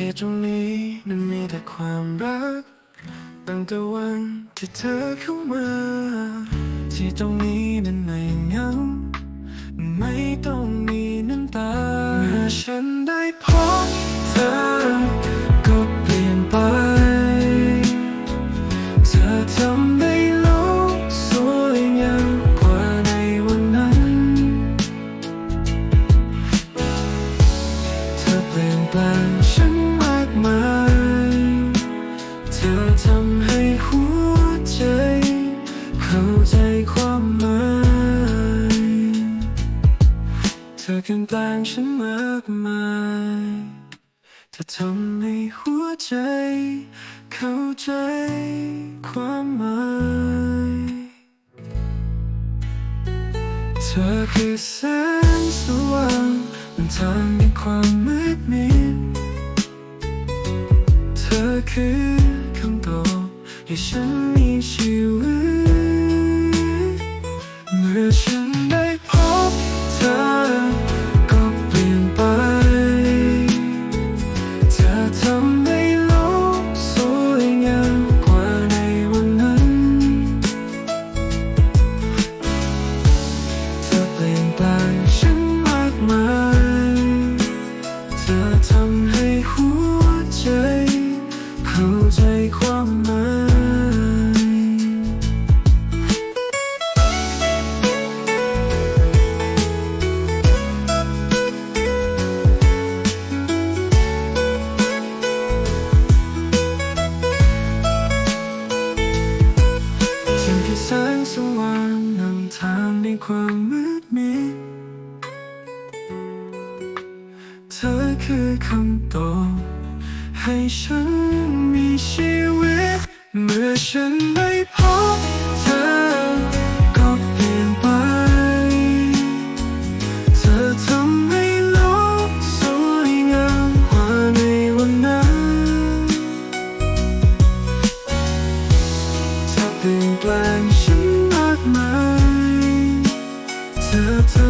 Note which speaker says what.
Speaker 1: ที่ตรงนี้นั้นมีแต่ความรัก ตั้งแต่วันที่เธอเข้ามา ที่ตรงนี้นั้นไม่เหงาไม่ต้องมีน้ำตาเมื่อฉัน อเปลี่ยนแปลงฉันมากมายเธอทำให้หัวใจ เข้าใจความหมาย เธอคือแสงสว่างบนทางในความมืดมิด เธอคือคำตอบให้ฉันมีชีวิต ทำให้ แสงสว่างนำทางในความมืดมิด เธอคือคำตอบให้ฉันมีชีวิต เมื่อฉันได้พบ ฉันมากมายเธอเธอ